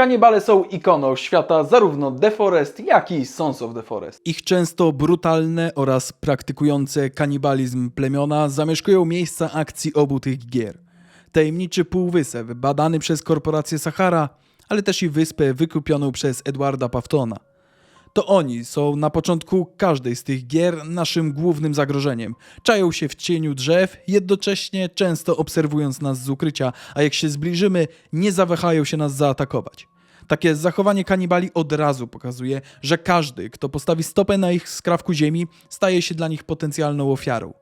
Kanibale są ikoną świata zarówno The Forest, jak i Sons of the Forest. Ich często brutalne oraz praktykujące kanibalizm plemiona zamieszkują miejsca akcji obu tych gier. Tajemniczy półwysep badany przez korporację Sahara, ale też i wyspę wykupioną przez Edwarda Paftona. To oni są na początku każdej z tych gier naszym głównym zagrożeniem. Czają się w cieniu drzew, jednocześnie często obserwując nas z ukrycia, a jak się zbliżymy, nie zawahają się nas zaatakować. Takie zachowanie kanibali od razu pokazuje, że każdy, kto postawi stopę na ich skrawku ziemi, staje się dla nich potencjalną ofiarą.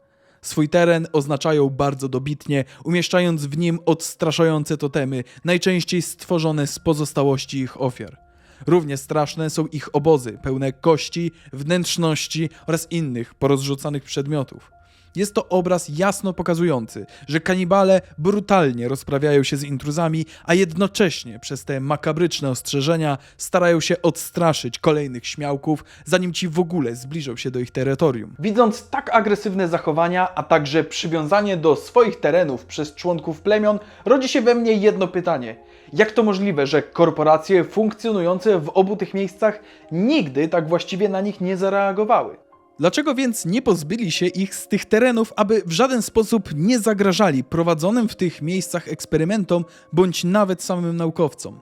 Swój teren oznaczają bardzo dobitnie, umieszczając w nim odstraszające totemy, najczęściej stworzone z pozostałości ich ofiar. Równie straszne są ich obozy, pełne kości, wnętrzności oraz innych porozrzucanych przedmiotów. Jest to obraz jasno pokazujący, że kanibale brutalnie rozprawiają się z intruzami, a jednocześnie przez te makabryczne ostrzeżenia starają się odstraszyć kolejnych śmiałków, zanim ci w ogóle zbliżą się do ich terytorium. Widząc tak agresywne zachowania, a także przywiązanie do swoich terenów przez członków plemion, rodzi się we mnie jedno pytanie. Jak to możliwe, że korporacje funkcjonujące w obu tych miejscach nigdy tak właściwie na nich nie zareagowały? Dlaczego więc nie pozbyli się ich z tych terenów, aby w żaden sposób nie zagrażali prowadzonym w tych miejscach eksperymentom bądź nawet samym naukowcom?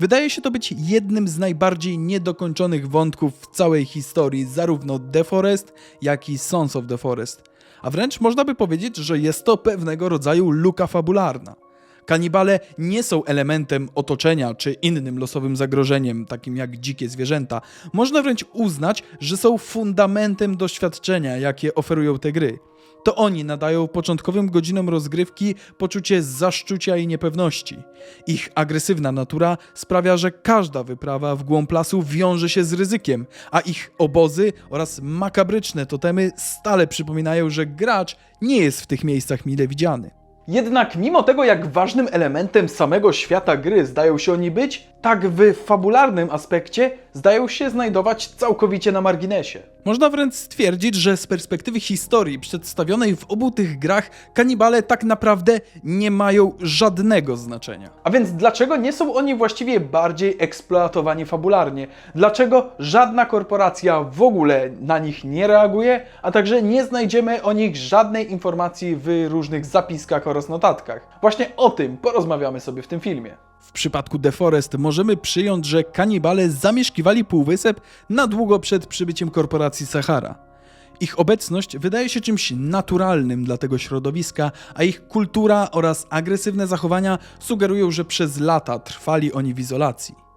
Wydaje się to być jednym z najbardziej niedokończonych wątków w całej historii zarówno The Forest, jak i Sons of the Forest. A wręcz można by powiedzieć, że jest to pewnego rodzaju luka fabularna. Kanibale nie są elementem otoczenia czy innym losowym zagrożeniem, takim jak dzikie zwierzęta. Można wręcz uznać, że są fundamentem doświadczenia, jakie oferują te gry. To oni nadają początkowym godzinom rozgrywki poczucie zaszczucia i niepewności. Ich agresywna natura sprawia, że każda wyprawa w głąb lasu wiąże się z ryzykiem, a ich obozy oraz makabryczne totemy stale przypominają, że gracz nie jest w tych miejscach mile widziany. Jednak mimo tego, jak ważnym elementem samego świata gry zdają się oni być, tak w fabularnym aspekcie zdają się znajdować całkowicie na marginesie. Można wręcz stwierdzić, że z perspektywy historii przedstawionej w obu tych grach, kanibale tak naprawdę nie mają żadnego znaczenia. A więc dlaczego nie są oni właściwie bardziej eksploatowani fabularnie? Dlaczego żadna korporacja w ogóle na nich nie reaguje, a także nie znajdziemy o nich żadnej informacji w różnych zapiskach oraz notatkach? Właśnie o tym porozmawiamy sobie w tym filmie. W przypadku The Forest możemy przyjąć, że kanibale zamieszkiwali półwysep na długo przed przybyciem korporacji Sahara. Ich obecność wydaje się czymś naturalnym dla tego środowiska, a ich kultura oraz agresywne zachowania sugerują, że przez lata trwali oni w izolacji.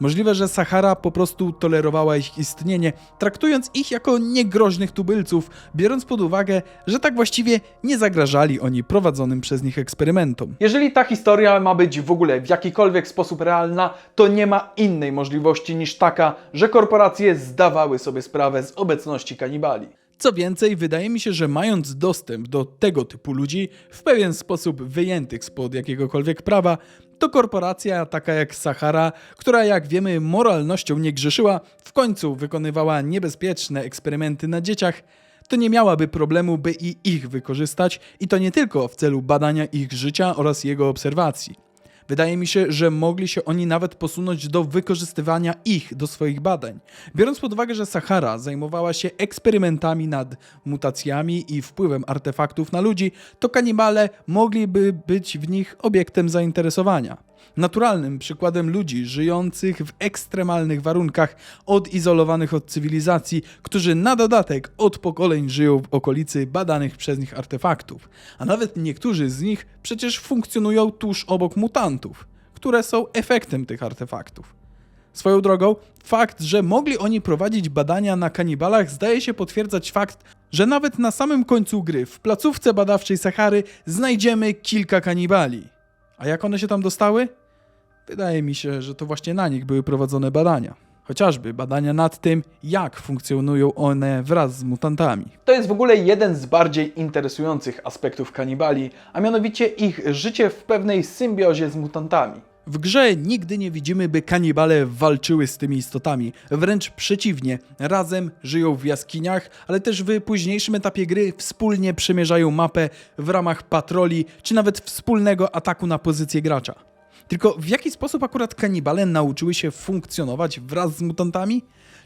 Możliwe, że Sahara po prostu tolerowała ich istnienie, traktując ich jako niegroźnych tubylców, biorąc pod uwagę, że tak właściwie nie zagrażali oni prowadzonym przez nich eksperymentom. Jeżeli ta historia ma być w ogóle w jakikolwiek sposób realna, to nie ma innej możliwości niż taka, że korporacje zdawały sobie sprawę z obecności kanibali. Co więcej, wydaje mi się, że mając dostęp do tego typu ludzi, w pewien sposób wyjętych spod jakiegokolwiek prawa, to korporacja taka jak Sahara, która jak wiemy moralnością nie grzeszyła, w końcu wykonywała niebezpieczne eksperymenty na dzieciach, to nie miałaby problemu, by i ich wykorzystać i to nie tylko w celu badania ich życia oraz jego obserwacji. Wydaje mi się, że mogli się oni nawet posunąć do wykorzystywania ich do swoich badań. Biorąc pod uwagę, że Sahara zajmowała się eksperymentami nad mutacjami i wpływem artefaktów na ludzi, to kanibale mogliby być w nich obiektem zainteresowania. Naturalnym przykładem ludzi żyjących w ekstremalnych warunkach, odizolowanych od cywilizacji, którzy na dodatek od pokoleń żyją w okolicy badanych przez nich artefaktów, a nawet niektórzy z nich przecież funkcjonują tuż obok mutantów, które są efektem tych artefaktów. Swoją drogą, fakt, że mogli oni prowadzić badania na kanibalach, zdaje się potwierdzać fakt, że nawet na samym końcu gry, w placówce badawczej Sahary, znajdziemy kilka kanibali. A jak one się tam dostały? Wydaje mi się, że to właśnie na nich były prowadzone badania. Chociażby badania nad tym, jak funkcjonują one wraz z mutantami. To jest w ogóle jeden z bardziej interesujących aspektów kanibali, a mianowicie ich życie w pewnej symbiozie z mutantami. W grze nigdy nie widzimy, by kanibale walczyły z tymi istotami. Wręcz przeciwnie, razem żyją w jaskiniach, ale też w późniejszym etapie gry wspólnie przemierzają mapę w ramach patroli, czy nawet wspólnego ataku na pozycję gracza. Tylko w jaki sposób akurat kanibale nauczyły się funkcjonować wraz z mutantami?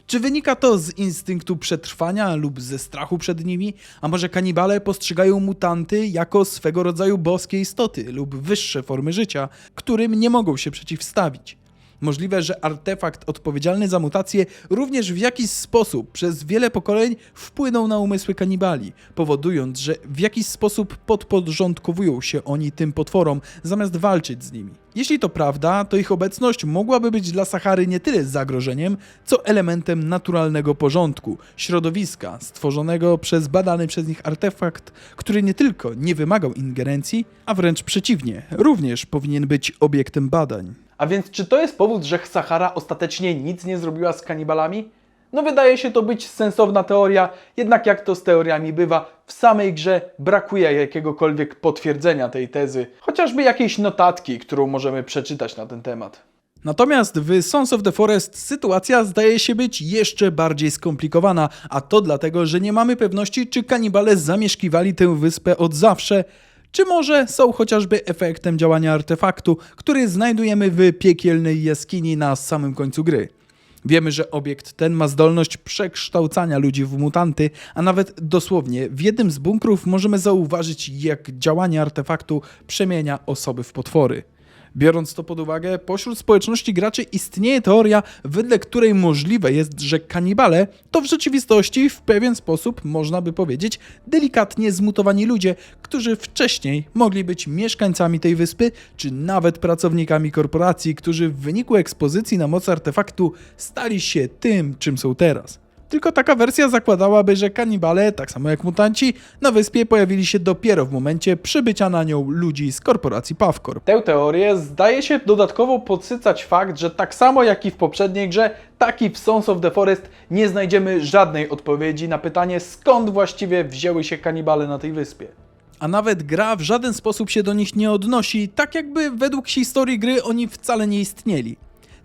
Czy wynika to z instynktu przetrwania lub ze strachu przed nimi? A może kanibale postrzegają mutanty jako swego rodzaju boskie istoty lub wyższe formy życia, którym nie mogą się przeciwstawić? Możliwe, że artefakt odpowiedzialny za mutację również w jakiś sposób przez wiele pokoleń wpłynął na umysły kanibali, powodując, że w jakiś sposób podporządkowują się oni tym potworom, zamiast walczyć z nimi. Jeśli to prawda, to ich obecność mogłaby być dla Sahary nie tyle zagrożeniem, co elementem naturalnego porządku, środowiska stworzonego przez badany przez nich artefakt, który nie tylko nie wymagał ingerencji, a wręcz przeciwnie, również powinien być obiektem badań. A więc czy to jest powód, że Sahara ostatecznie nic nie zrobiła z kanibalami? No wydaje się to być sensowna teoria, jednak jak to z teoriami bywa, w samej grze brakuje jakiegokolwiek potwierdzenia tej tezy, chociażby jakiejś notatki, którą możemy przeczytać na ten temat. Natomiast w Sons of the Forest sytuacja zdaje się być jeszcze bardziej skomplikowana, a to dlatego, że nie mamy pewności, czy kanibale zamieszkiwali tę wyspę od zawsze, czy może są chociażby efektem działania artefaktu, który znajdujemy w piekielnej jaskini na samym końcu gry. Wiemy, że obiekt ten ma zdolność przekształcania ludzi w mutanty, a nawet dosłownie w jednym z bunkrów możemy zauważyć, jak działanie artefaktu przemienia osoby w potwory. Biorąc to pod uwagę, pośród społeczności graczy istnieje teoria, wedle której możliwe jest, że kanibale to w rzeczywistości w pewien sposób, można by powiedzieć, delikatnie zmutowani ludzie, którzy wcześniej mogli być mieszkańcami tej wyspy, czy nawet pracownikami korporacji, którzy w wyniku ekspozycji na moc artefaktu stali się tym, czym są teraz. Tylko taka wersja zakładałaby, że kanibale, tak samo jak mutanci, na wyspie pojawili się dopiero w momencie przybycia na nią ludzi z korporacji Pavcorp. Tę teorię zdaje się dodatkowo podsycać fakt, że tak samo jak i w poprzedniej grze, tak i w Sons of the Forest nie znajdziemy żadnej odpowiedzi na pytanie, skąd właściwie wzięły się kanibale na tej wyspie. A nawet gra w żaden sposób się do nich nie odnosi, tak jakby według historii gry oni wcale nie istnieli.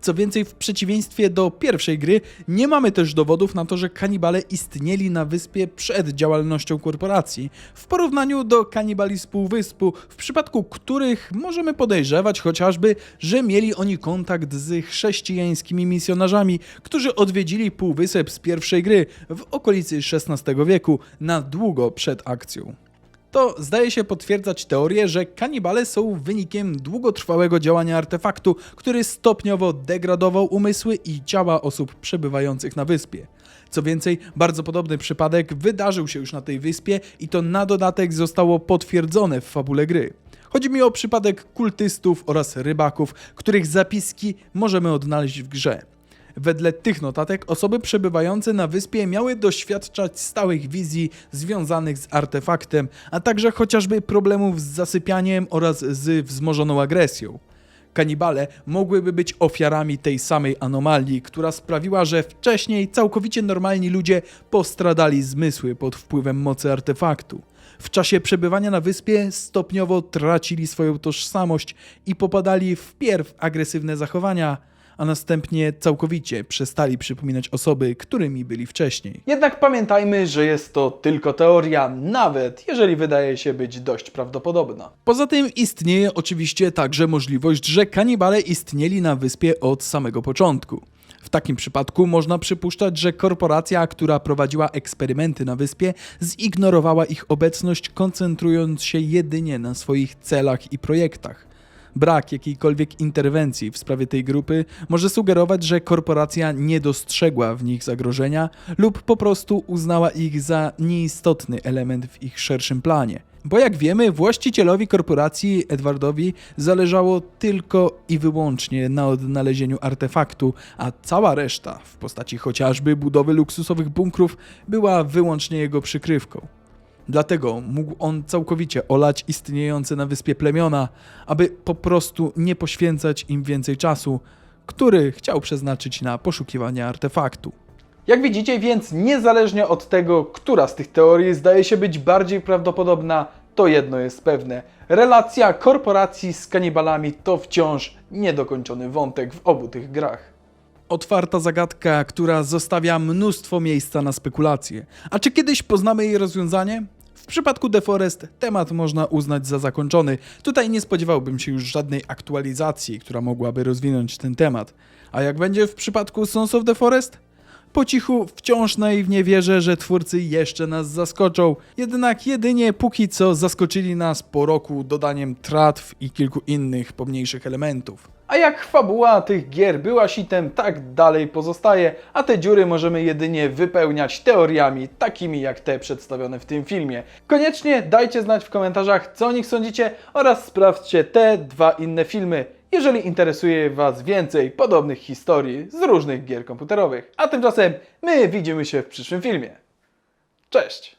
Co więcej, w przeciwieństwie do pierwszej gry, nie mamy też dowodów na to, że kanibale istnieli na wyspie przed działalnością korporacji, w porównaniu do kanibali z Półwyspu, w przypadku których możemy podejrzewać chociażby, że mieli oni kontakt z chrześcijańskimi misjonarzami, którzy odwiedzili Półwysep z pierwszej gry w okolicy XVI wieku, na długo przed akcją to zdaje się potwierdzać teorię, że kanibale są wynikiem długotrwałego działania artefaktu, który stopniowo degradował umysły i ciała osób przebywających na wyspie. Co więcej, bardzo podobny przypadek wydarzył się już na tej wyspie i to na dodatek zostało potwierdzone w fabule gry. Chodzi mi o przypadek kultystów oraz rybaków, których zapiski możemy odnaleźć w grze. Wedle tych notatek osoby przebywające na wyspie miały doświadczać stałych wizji związanych z artefaktem, a także chociażby problemów z zasypianiem oraz z wzmożoną agresją. Kanibale mogłyby być ofiarami tej samej anomalii, która sprawiła, że wcześniej całkowicie normalni ludzie postradali zmysły pod wpływem mocy artefaktu. W czasie przebywania na wyspie stopniowo tracili swoją tożsamość i popadali w pierw agresywne zachowania, a następnie całkowicie przestali przypominać osoby, którymi byli wcześniej. Jednak pamiętajmy, że jest to tylko teoria, nawet jeżeli wydaje się być dość prawdopodobna. Poza tym istnieje oczywiście także możliwość, że kanibale istnieli na wyspie od samego początku. W takim przypadku można przypuszczać, że korporacja, która prowadziła eksperymenty na wyspie, zignorowała ich obecność, koncentrując się jedynie na swoich celach i projektach. Brak jakiejkolwiek interwencji w sprawie tej grupy może sugerować, że korporacja nie dostrzegła w nich zagrożenia lub po prostu uznała ich za nieistotny element w ich szerszym planie. Bo jak wiemy, właścicielowi korporacji Edwardowi zależało tylko i wyłącznie na odnalezieniu artefaktu, a cała reszta, w postaci chociażby budowy luksusowych bunkrów, była wyłącznie jego przykrywką. Dlatego mógł on całkowicie olać istniejące na wyspie plemiona, aby po prostu nie poświęcać im więcej czasu, który chciał przeznaczyć na poszukiwanie artefaktu. Jak widzicie więc, niezależnie od tego, która z tych teorii zdaje się być bardziej prawdopodobna, to jedno jest pewne. Relacja korporacji z kanibalami to wciąż niedokończony wątek w obu tych grach. Otwarta zagadka, która zostawia mnóstwo miejsca na spekulacje. A czy kiedyś poznamy jej rozwiązanie? W przypadku The Forest temat można uznać za zakończony. Tutaj nie spodziewałbym się już żadnej aktualizacji, która mogłaby rozwinąć ten temat. A jak będzie w przypadku Sons of the Forest? Po cichu wciąż naiwnie wierzę, że twórcy jeszcze nas zaskoczą, jednak jedynie póki co zaskoczyli nas po roku dodaniem tratw i kilku innych pomniejszych elementów. A jak fabuła tych gier była sitem, tak dalej pozostaje, a te dziury możemy jedynie wypełniać teoriami, takimi jak te przedstawione w tym filmie. Koniecznie dajcie znać w komentarzach, co o nich sądzicie oraz sprawdźcie te dwa inne filmy, jeżeli interesuje Was więcej podobnych historii z różnych gier komputerowych. A tymczasem my widzimy się w przyszłym filmie. Cześć!